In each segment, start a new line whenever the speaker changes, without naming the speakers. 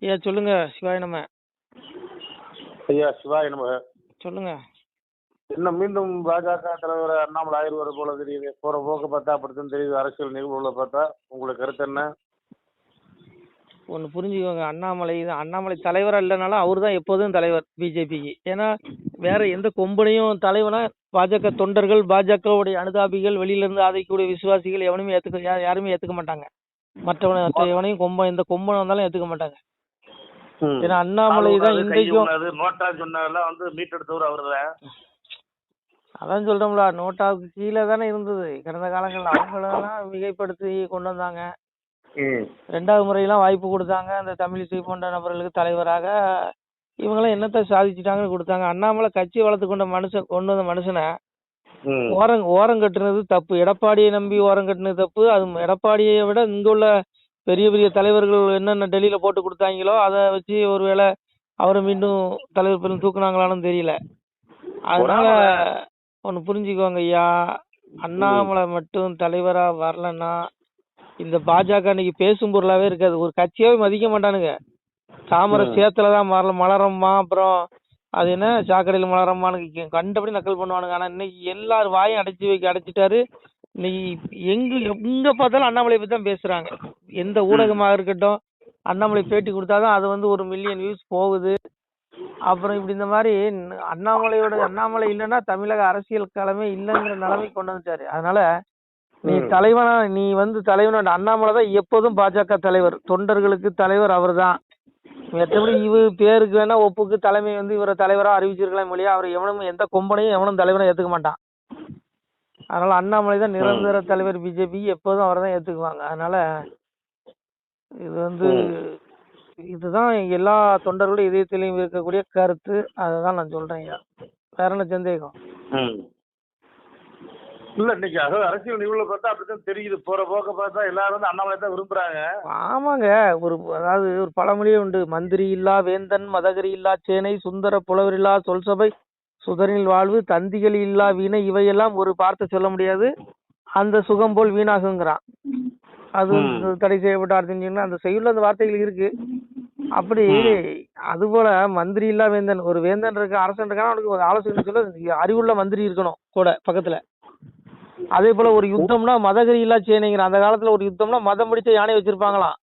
ஐயா சொல்லுங்க. சிவாய நம்ம
ஐயா சிவாய நம்ம
சொல்லுங்க.
என்ன மீண்டும் பாஜக தலைவர் அண்ணாமலை ஆயிரம் போல தெரியுது. போற போக்க பார்த்தா அப்படித்தான் தெரியுது. அரசியல் நிகழ்வுகளை பார்த்தா. உங்களுக்கு கருத்து என்ன?
ஒன்று புரிஞ்சுக்கோங்க. அண்ணாமலை தான். அண்ணாமலை தலைவராக இல்லைனாலும் அவர் தான் எப்போதும் தலைவர் பிஜேபிக்கு. ஏன்னா வேற எந்த கொம்பனையும் தலைவனா பாஜக தொண்டர்கள் பாஜகவுடைய அனுதாபிகள் வெளியில இருந்து ஆதரிக்கக்கூடிய விசுவாசிகள் எவனுமே ஏத்துக்க யா- யாருமே ஏத்துக்க மாட்டாங்க. மற்றவனை மற்ற எவனையும் கொம்பன் எந்த கொம்பன் வந்தாலும் ஏத்துக்க மாட்டாங்க. ஏன்னா அண்ணாமலை தான் இன்றைக்கும்
நோட்டா சொன்னதெல்லாம் வந்து மீட்டெடுத்தவர் அவர்தான்
அதான் சொல்றோம்ல நோட்டாவுக்கு கீழே தானே இருந்தது. கடந்த காலங்களில் அவங்களெல்லாம் மிகைப்படுத்தி கொண்டு வந்தாங்க. ரெண்டாவது முறையெல்லாம் வாய்ப்பு கொடுத்தாங்க. அந்த தமிழிசை போன்ற நபர்களுக்கு தலைவராக இவங்கெல்லாம் என்னத்தை சாதிச்சிட்டாங்கன்னு கொடுத்தாங்க. அண்ணாமலை கட்சி வளர்த்து கொண்ட மனுஷன் கொண்டு வந்த மனுஷனை. ஓரம் ஓரம் கட்டுனது தப்பு. எடப்பாடியை நம்பி ஓரம் கட்டுனது தப்பு. அது எடப்பாடியை விட இங்க உள்ள பெரிய பெரிய தலைவர்கள் என்னென்ன டெல்லியில போட்டு கொடுத்தாங்களோ அதை வச்சு ஒருவேளை அவரை மீண்டும் தலைவர் பதவி தூக்குனாங்களான்னு தெரியல. அதனால ஒன்று புரிஞ்சுக்கோங்க ஐயா. அண்ணாமலை மட்டும் தலைவரா வரலன்னா இந்த பாஜக இன்னைக்கு பேசும் பொருளாவே இருக்காது. ஒரு கட்சியாவே மதிக்க மாட்டானுங்க. தாமரை. சேத்துல தான் மலர மலரம்மா அப்புறம் அது என்ன? சாக்கடையில் மலரம்மான்னு கண்டபடி நக்கல் பண்ணுவானுங்க. ஆனா இன்னைக்கு எல்லாரும் வாயும் அடைச்சி வைக்க அடைச்சிட்டாரு. இன்னைக்கு எங்க எங்க பார்த்தாலும் அண்ணாமலை பத்தி தான் பேசுறாங்க. எந்த ஊடகமாக இருக்கட்டும் அண்ணாமலை பேட்டி கொடுத்தாதான் அது வந்து ஒரு மில்லியன் வியூஸ் போகுது. அப்புறம் இப்படி இந்த மாதிரி ந- அண்ணாமலையோட அண்ணாமலை இல்லைன்னா தமிழக அரசியல் களமே இல்லைங்கிற நிலைமைக்கு கொண்டு வந்துட்டாரு. அதனால நீ. தலைவனா நீ வந்து தலைவனா அண்ணாமலை தான் எப்போதும் பாஜக தலைவர். தொண்டர்களுக்கு தலைவர் அவர்தான். மற்றபடி இவ பேருக்கு வேணா ஒப்புக்கு தலைமை வந்து இவரை தலைவரா அறிவிச்சிருக்கலாம் மொழியா அவர் எவனும் எந்த கொம்பனையும் எவனும் தலைவரை ஏத்துக்க மாட்டான். அதனால அண்ணாமலை தான் நிரந்தர தலைவர் பிஜேபி எப்போதும் அவரை தான் ஏத்துக்குவாங்க. அதனால இது வந்து இதுதான் எல்லா தொண்டர்களுடைய இதயத்திலையும் இருக்கக்கூடிய கருத்து. அதை நான் சொல்றேன் ஐயா. வேற என்ன சந்தேகம்.
இல்ல இன்னைக்கு அதாவது அரசியல் நிகழ்வுகளை பார்த்தா அப்படித்தான் தெரியுது. போற போக்க பார்த்தா எல்லாரும் வந்து அண்ணாமலை தான் விரும்புறாங்க.
ஆமாங்க. ஒரு அதாவது ஒரு பழமொழியே உண்டு. மந்திரி இல்லா வேந்தன் மதகரி இல்லா சேனை சுந்தர புலவர் இல்லா சொல்சபை சுதரில் வாழ்வு தந்திகள் இல்லா வீணை இவையெல்லாம் ஒரு வார்த்தை சொல்ல முடியாது. அந்த சுகம் போல் வீணாகுங்கிறான். அது. தடை செய்யப்பட்ட அர்த்தம் அந்த செய்யுள்ள அந்த வார்த்தைகள் இருக்கு. அப்படி அது போல மந்திரி இல்லா வேந்தன் ஒரு வேந்தன் இருக்க அரசன் இருக்கான அவனுக்கு ஒரு ஆலோசனை சொல்ல அறிவுள்ள மந்திரி இருக்கணும் கூட பக்கத்துல. அதே போல ஒரு யுத்தம்னா மதகரி இல்லா சேனைங்கிற அந்த காலத்துல ஒரு யுத்தம்னா மதம் பிடிச்ச யானை வச்சிருப்பாங்களாம்.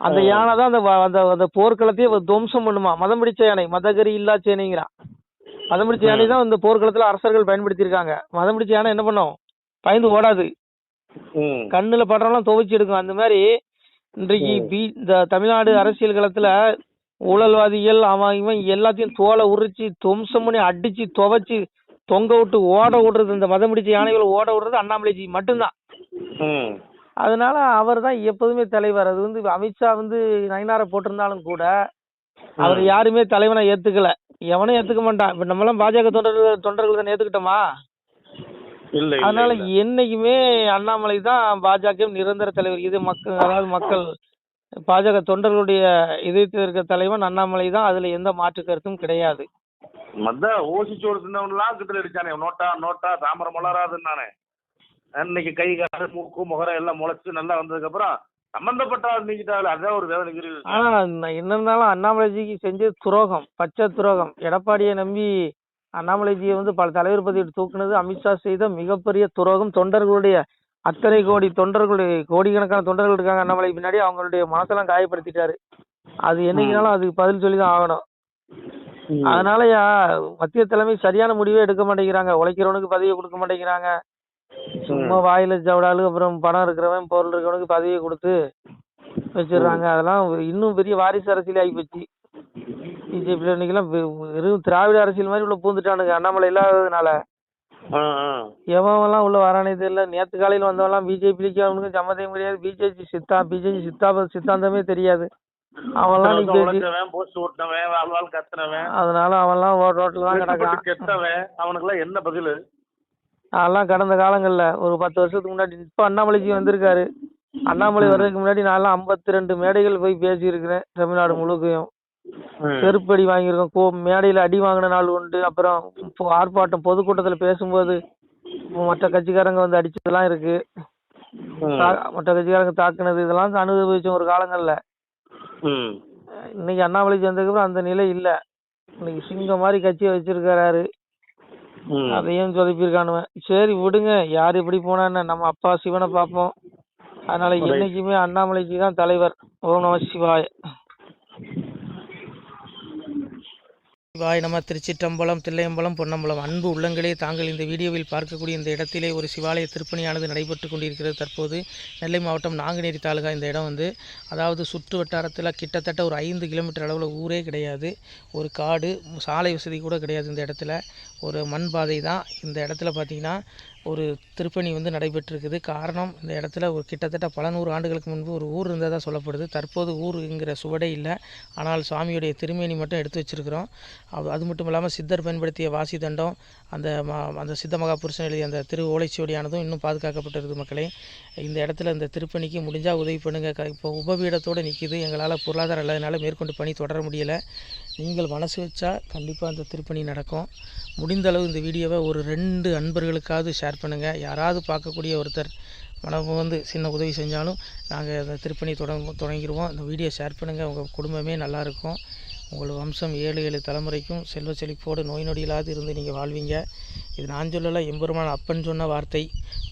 அந்த. யானை தான் அந்த அந்த போர்க்களத்தையே துவம்சம் பண்ணுமா? மதம் பிடிச்ச யானை மதகரி இல்லா சேனைங்கிறான். மதம் பிடிச்ச யானை தான் இந்த போர்க்களத்துல அரசர்கள் பயன்படுத்தியிருக்காங்க மதம் பிடிச்ச யானை என்ன பண்ணும் பயந்து ஓடாது. கண்ணுல படுறவெல்லாம் துவைச்சு எடுக்கும் அந்த மாதிரி இன்றைக்கு. பி இந்த தமிழ்நாடு அரசியல் களத்துல ஊழல்வாதிகள் அவன் இவன் எல்லாத்தையும் தோலை உரிச்சு துவம்சம் பண்ணி அடிச்சு துவைச்சு தொங்க விட்டு ஓட விடுறது இந்த மதம் பிடிச்ச யானைகளை ஓட விடுறது அண்ணாமலைஜி மட்டும்தான். அதனால அவர் தான் எப்போதுமே தலைவர் அது வந்து அமித்ஷா வந்து நயனாரை போட்டிருந்தாலும் கூட அவர் யாருமே தலைவனை ஏத்துக்கல. எவனும் ஏத்துக்க மாட்டான். இப்ப நம்மளாம் பாஜக தொண்டர்கள் தொண்டர்கள் தானே ஏத்துக்கிட்டோமா? அதனால. என்னைக்குமே அண்ணாமலை தான் பாஜக நிரந்தர தலைவர். இது மக்கள் அதாவது மக்கள் பாஜக தொண்டர்களுடைய இதயத்தில் இருக்க தலைவன் அண்ணாமலை தான். அதுல எந்த மாற்று கருத்தும் கிடையாது.
மத்த ஓசிச்சோடு தின்னவன்லாம் கிட்ட அடிச்சானே. நோட்டா நோட்டா தாமரை மலராதுன்னு நானே அன்னைக்கு கை கால் மூக்கு முகரம் எல்லாம் முளைச்சு நல்லா வந்ததுக்கு அப்புறம் சம்பந்தப்பட்ட ஆள் நீக்கிட்டாங்க அதான் ஒரு வேதனை இருக்கு
ஆனா என்ன இருந்தாலும் அண்ணாமலைஜிக்கு செஞ்சது துரோகம் பச்சை துரோகம். எடப்பாடியை நம்பி அண்ணாமலைஜியை வந்து பல தலைவர் பதவி தூக்குனது அமித்ஷா செய்த மிகப்பெரிய துரோகம். தொண்டர்களுடைய அத்தனை கோடி தொண்டர்களுடைய கோடிக்கணக்கான தொண்டர்கள் இருக்காங்க அண்ணாமலை. பின்னாடி அவங்களுடைய மனசெல்லாம் காயப்படுத்திட்டாரு. அது என்னைக்குனாலும் அதுக்கு பதில் சொல்லி தான் ஆகணும் அதனாலயா மத்திய தலைமை சரியான முடிவே எடுக்க மாட்டேங்கிறாங்க. உழைக்கிறவனுக்கு பதவியை கொடுக்க மாட்டேங்கிறாங்க. சும்மா வாயில ஜவடாலு அப்புறம் பணம் இருக்கிறவன் பொருள் இருக்கிறவனுக்கு பதவியை கொடுத்து வச்சிடுறாங்க. அதெல்லாம் இன்னும் பெரிய வாரிசு அரசியல் ஆகி போச்சு. பிஜேபியில் இன்னைக்கெல்லாம் வெறும் திராவிட அரசியல் மாதிரி உள்ள பூந்துட்டானுங்க அண்ணாமலை இல்லாததுனால. எவன்லாம் உள்ள வரானே தெரியல. நேத்து காலையில வந்தவன்லாம் பிஜேபிக்கு அவனுக்கு சம்மந்தம் கிடையாது. பிஜேபி சித்தா பிஜேபி சித்தா சித்தாந்தமே தெரியாது. அவன்லாம் நீ அதனால அவன்லாம் ரோட் ரோட்ல தான் கிடக்கான்
அவனுக்கெல்லாம் என்ன பதில்?
அதெல்லாம் கடந்த காலங்கள்ல ஒரு பத்து வருஷத்துக்கு முன்னாடி இப்ப அண்ணாமலைஜி வந்திருக்காரு. அண்ணாமலை வர்றதுக்கு முன்னாடி நான்லாம் ஐம்பத்தி ரெண்டு மேடைகள் போய் பேசியிருக்கிறேன் தமிழ்நாடு முழுக்கையும். செருப்படி வாங்கியிருக்கோம். கோ மேடையில் அடி வாங்கின நாள் உண்டு. அப்புறம் இப்போ ஆர்ப்பாட்டம் பொதுக்கூட்டத்துல பேசும்போது மற்ற கட்சிக்காரங்க வந்து அடிச்சதெல்லாம் இருக்கு. மற்ற கட்சிக்காரங்க தாக்குனது இதெல்லாம் அனுபவிச்ச ஒரு காலங்கள்ல. இன்னைக்கு அண்ணாமலைஜி வந்ததுக்கப்புறம் அந்த நிலை இல்லை. இன்னைக்கு சிங்கம் மாதிரி கட்சியை வச்சிருக்காரு
ம்.
அதையும் சொதப்பியிருக்கானுவன் சரி விடுங்க. யார் எப்படி போனா என்ன நம்ம அப்பா சிவனை பார்ப்போம். அதனால. என்னைக்குமே அண்ணாமலைஜி தான் தலைவர். ஓம் நம சிவாய. சிவாய் நம. திருச்சிற்றம்பலம் தில்லையம்பலம் பொன்னம்பலம். அன்பு உள்ளங்களே தாங்கள் இந்த வீடியோவில் பார்க்கக்கூடிய இந்த இடத்திலே ஒரு சிவாலய திருப்பணியானது நடைபெற்று கொண்டிருக்கிறது தற்போது. நெல்லை மாவட்டம் நாங்குநேரி தாலுகா இந்த இடம் வந்து. அதாவது சுற்று வட்டாரத்தில் கிட்டத்தட்ட ஒரு ஐந்து கிலோமீட்டர் அளவில் ஊரே கிடையாது. ஒரு காடு சாலை வசதி கூட கிடையாது இந்த இடத்துல. ஒரு மண் பாதை தான் இந்த இடத்துல பார்த்தீங்கன்னா ஒரு திருப்பணி வந்து நடைபெற்றிருக்குது. காரணம் இந்த இடத்துல ஒரு கிட்டத்தட்ட பல நூறு ஆண்டுகளுக்கு முன்பு ஒரு ஊர் இருந்ததாக சொல்லப்படுது. தற்போது ஊருங்கிற சுவடே இல்லை. ஆனால் சுவாமியுடைய திருமேனி மட்டும் எடுத்து வச்சிருக்கிறோம். அது அது மட்டும் இல்லாமல் சித்தர் பயன்படுத்திய வாசி தண்டம் அந்த ம அந்த சித்த மகா புருஷன் எழுதிய அந்த திரு ஓலைச்சுவடியானதும் இன்னும் பாதுகாக்கப்பட்டிருக்குது மக்களே. இந்த இடத்துல இந்த திருப்பணிக்கு முடிஞ்சால் உதவி பண்ணுங்கள் க இப்போ உபபீடத்தோடு நிற்கிது எங்களால் பொருளாதாரம் இல்லாதனால மேற்கொண்டு பணி தொடர முடியலை. நீங்கள் மனசு வச்சா கண்டிப்பாக அந்த திருப்பணி நடக்கும். முடிந்த அளவு இந்த வீடியோவை ஒரு ரெண்டு அன்பர்களுக்காவது ஷேர் பண்ணுங்கள் யாராவது பார்க்கக்கூடிய ஒருத்தர் மனம் வந்து சின்ன உதவி செஞ்சாலும் நாங்கள் அந்த திருப்பணி தொடங்க தொடங்கிடுவோம். இந்த வீடியோ ஷேர் பண்ணுங்கள் உங்கள் குடும்பமே நல்லாயிருக்கும் உங்கள் வம்சம் ஏழு ஏழு தலைமுறைக்கும் செல்வ செழிப்போடு நோய் நொடியில்லாது இருந்து நீங்கள் வாழ்வீங்க. இது நான் சொல்லலை எம்பெருமான் அப்பன் சொன்ன வார்த்தை.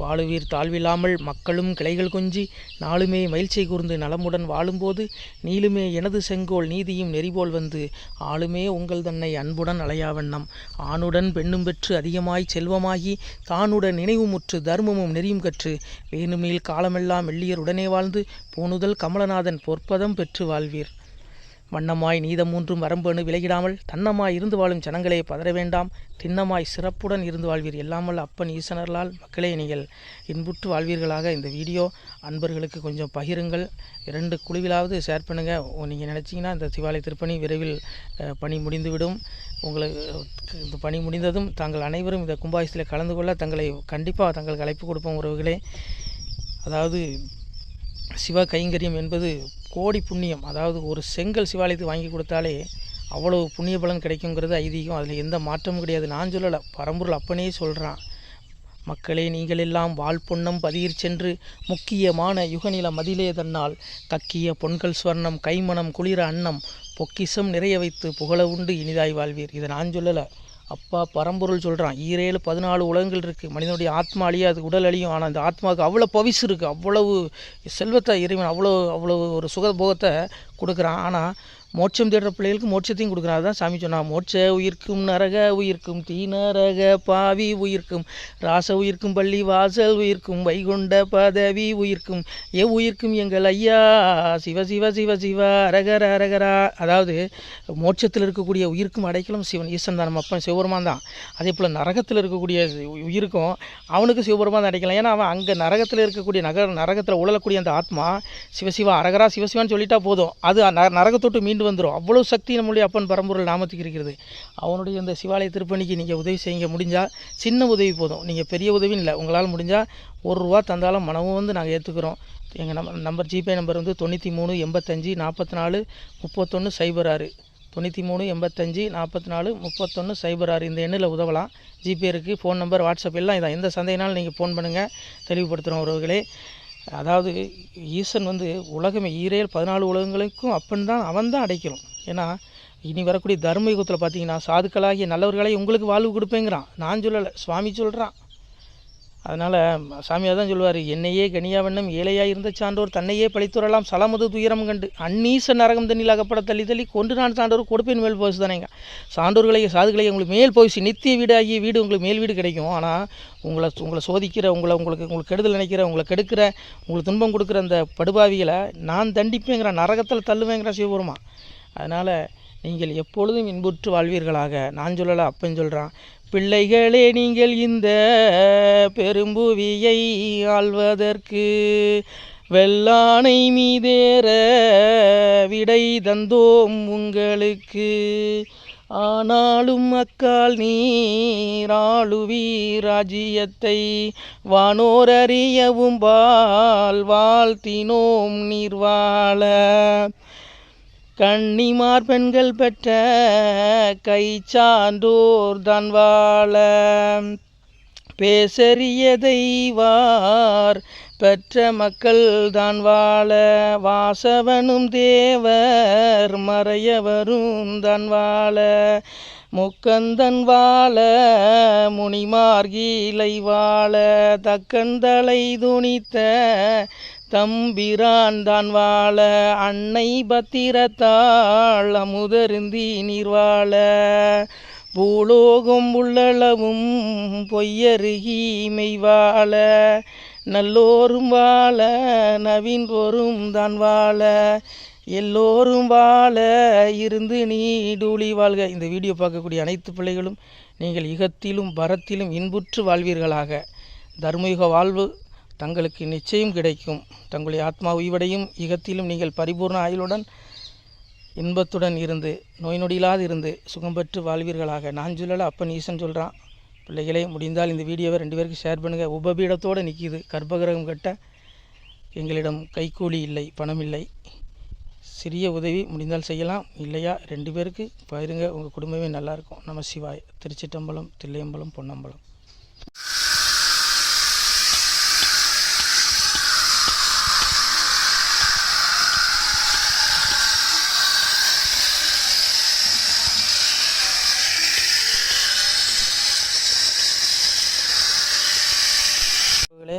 வாழுவீர் தாழ்வில்லாமல் மக்களும் கிளைகள் கொஞ்சி நாளுமே மகிழ்ச்சி கூர்ந்து நலமுடன் வாழும்போது நீளுமே எனது செங்கோல் நீதியும் நெறிபோல் வந்து ஆளுமே உங்கள் தன்னை அன்புடன் அலையாவண்ணம் ஆணுடன் பெண்ணும் பெற்று அதிகமாய் செல்வமாகி தானுடன் நினைவுமுற்று தர்மமும் நெறியும் கற்று வேணுமேல் காலமெல்லாம் மெல்லியர் உடனே வாழ்ந்து போனுதல் கமலநாதன் பொற்பதம் பெற்று வாழ்வீர். வண்ணமாய் நீதமூன்றும் மூன்றும் விலகிடாமல் தன்னமாய் இருந்து வாழும் ஜனங்களே பதற வேண்டாம். திண்ணமாய் சிறப்புடன் இருந்து வாழ்வீர் எல்லாமல் அப்பன் ஈசனர்களால் மக்களே நீங்கள் இன்புற்று வாழ்வீர்களாக. இந்த வீடியோ அன்பர்களுக்கு கொஞ்சம் பகிருங்கள். இரண்டு குழுவிலாவது ஷேர் பண்ணுங்கள் நீங்கள் நினச்சிங்கன்னா இந்த சிவாலய திருப்பணி விரைவில் பணி முடிந்துவிடும். உங்களுக்கு இந்த பணி முடிந்ததும் தாங்கள் அனைவரும் இந்த கும்பாபிஷத்தில் கலந்து கொள்ள தங்களை கண்டிப்பாக தங்களுக்கு அழைப்பு கொடுப்போம் உறவுகளே. அதாவது சிவ கைங்கரியம் என்பது கோடி புண்ணியம் அதாவது ஒரு செங்கல் சிவாலயத்துக்கு வாங்கி கொடுத்தாலே அவ்வளோ புண்ணிய பலன் கிடைக்குங்கிறது ஐதீகம். அதில் எந்த மாற்றமும் கிடையாது. நான் சொல்லலை பரம்பூரில் அப்பனே சொல்கிறான் மக்களே நீங்கள் எல்லாம் வாழ்பொன்னம் பதியிற் சென்று முக்கியமான யுகநில மதிலே தன்னால் கக்கிய பொன்கள் ஸ்வர்ணம் கைமணம் குளிர அன்னம் பொக்கிஷம் நிறைய வைத்து புகழ உண்டு இனிதாய் வாழ்வீர். இதை நான் சொல்லலை. அப்பா பரம்பொருள் சொல்கிறான் ஈரேழு பதினாலு உலகங்கள் இருக்குது மனிதனுடைய ஆத்மா அழியாது உடல் அழியும். ஆனால் அந்த ஆத்மாவுக்கு அவ்வளோ பவிசு இருக்குது அவ்வளவு செல்வத்தை இறைவன் அவ்வளோ அவ்வளோ ஒரு சுகபோகத்தை கொடுக்குறான். ஆனால் மோட்சம் தேடுற பிள்ளைகளுக்கு மோட்சத்தையும் கொடுக்குறான். அதான் சாமி சொன்னான் மோட்ச உயிர்க்கும் நரக உயிர்க்கும் தீ நரக பாவி உயிர்க்கும் ராச உயிர்க்கும் பள்ளி வாசல் உயிர்க்கும் வைகுண்ட பதவி உயிர்க்கும் எ உயிர்க்கும் எங்கள் ஐயா சிவ சிவ சிவ சிவ அரகர அரகரா. அதாவது மோட்சத்தில் இருக்கக்கூடிய உயிர்க்கும் அடைக்கலும் சிவன் ஈசன் தான் நம்ம அப்பன் சிவபெருமான் தான். அதே போல் நரகத்தில் இருக்கக்கூடிய உயிருக்கும் அவனுக்கு சிவபெருமான் தான் அடைக்கலாம். ஏன்னா அவன் அங்கே நரகத்தில் இருக்கக்கூடிய நகர நரகத்தில் உழலக்கூடிய அந்த ஆத்மா சிவசிவா அரகரா சிவசிவான்னு சொல்லிட்டா போதும். அது ந- நரகத்தொட்டு மீண்டு வந்துடும் அவ்வளோ சக்தி நம்முடைய அப்பன் பரம்பொருள் நாமத்துக்கு இருக்கிறது. அவனுடைய இந்த சிவாலய திருப்பணிக்கு நீங்கள் உதவி செய்யுங்க. முடிஞ்சால் சின்ன உதவி போதும். நீங்கள் பெரிய உதவின்னு இல்லை. உங்களால் முடிஞ்சால் ஒரு ரூபா தந்தாலும் மனமும் வந்து நாங்கள் ஏற்றுக்கிறோம் எங்கள் நம்பர் நம்பர் ஜிபே நம்பர் வந்து தொண்ணூற்றி மூணு எண்பத்தஞ்சு நாற்பத்தி நாலு முப்பத்தொன்று சைபர் ஆறு தொண்ணூற்றி மூணு எண்பத்தஞ்சு நாற்பத்தி நாலு முப்பத்தொன்று சைபர் ஆறு இந்த எண்ணில் உதவலாம். ஜிபே இருக்குது ஃபோன் நம்பர் வாட்ஸ்அப் எல்லாம் இதான். எந்த சந்தேகனாலும் நீங்கள் ஃபோன் பண்ணுங்கள் தெளிவுபடுத்துகிறோம் உறவுகளே. அதாவது ஈசன் வந்து உலகமே ஈரேல் பதினாலு உலகங்களுக்கும் அப்பன் தான் அவன் தான் அடைக்கணும். ஏன்னா இனி வரக்கூடிய தர்ம யுகத்தில் பார்த்தீங்கன்னா சாதுக்களாகிய நல்லவர்களை உங்களுக்கு வாழ்வு கொடுப்பேங்கிறான். நான் சொல்லலை சுவாமி சொல்கிறான் அதனால் சாமியார் தான் சொல்லுவார் என்னையே கனியாவண்ணம் ஏழையாக இருந்த சான்றோர் தன்னையே பழித்துறலாம். சலமது துயரம் கண்டு அந்நீச நரகம் தண்ணியில் அகப்பட தள்ளி தள்ளி கொண்டு நான் சான்றோர் கொடுப்பேன் மேல் போய்சு தானேங்க. சான்றோர்களை சாதுகளை உங்களுக்கு மேல் போயிடுச்சு நித்திய வீடாகிய வீடு உங்களுக்கு மேல் வீடு கிடைக்கும். ஆனால் உங்களை உங்களை சோதிக்கிற உங்களை உங்களுக்கு உங்களுக்கு கெடுதல் நினைக்கிற உங்களை கெடுக்கிற உங்களுக்கு துன்பம் கொடுக்குற அந்த படுபாவிகளை நான் தண்டிப்பேங்கிற நரகத்தில் தள்ளுவேங்கிற சிவபெருமா அதனால் நீங்கள் எப்பொழுதும் இன்புற்று வாழ்வீர்களாக. நான் சொல்லலை அப்பன் சொல்கிறான் பிள்ளைகளே நீங்கள் இந்த பெரும்புவியை ஆள்வதற்கு வெள்ளானை மீதேற விடை தந்தோம் உங்களுக்கு. ஆனாலும் அக்கால் நீராளுவி ராஜ்யத்தை வானோர் அறியவும் பால் வாழ்த்தினோம் நீர்வாழ. கன்னிமார் பெண்கள் பெற்ற கை சான்றோர் தான் வாழ. பேசறிய தெய்வார்
பெற்ற மக்கள் தான் வாழ. வாசவனும் தேவர் மறையவரும் தான் வாழ. முக்கந்தன் வாழ முனிமார்கீலை வாழ. தக்கந்தலை துணித்த தம்பிரான் தான் வாழ அன்னை பத்திரத்தாள் அமுதருந்தி நீர் வாழ பூலோகம் உள்ளளவும் பொய்யருகி மெய்வாழ. நல்லோரும் வாழ நவீன்போரும் தான் வாழ. எல்லோரும் வாழ இருந்து நீடூழி வாழ்க. இந்த வீடியோ பார்க்கக்கூடிய அனைத்து பிள்ளைகளும் நீங்கள் இகத்திலும் பரத்திலும் இன்புற்று வாழ்வீர்களாக. தர்மயுக வாழ்வு. தங்களுக்கு நிச்சயம் கிடைக்கும். தங்களுடைய ஆத்மா உய்வடையும் இகத்திலும் நீங்கள் பரிபூர்ண ஆயுளுடன் இன்பத்துடன் இருந்து நோய் நொடியில்லாது இருந்து சுகம் பெற்று வாழ்வீர்களாக. நான் சொல்லலை அப்பன் ஈசன் சொல்கிறான் பிள்ளைகளே முடிந்தால் இந்த வீடியோவை ரெண்டு பேருக்கு ஷேர் பண்ணுங்கள் உபபீடத்தோடு நிற்கிது கர்ப்பகிரகம் கட்ட எங்களிடம் கைக்கூலி இல்லை பணம் இல்லை. சிறிய உதவி முடிந்தால் செய்யலாம். இல்லையா? ரெண்டு பேருக்கு பயிருங்க உங்கள் குடும்பமே நல்லாயிருக்கும் நம சிவாய். திருச்சிட்டம்பலம் தில்லையம்பலம் பொன்னம்பலம் உறவுகளே,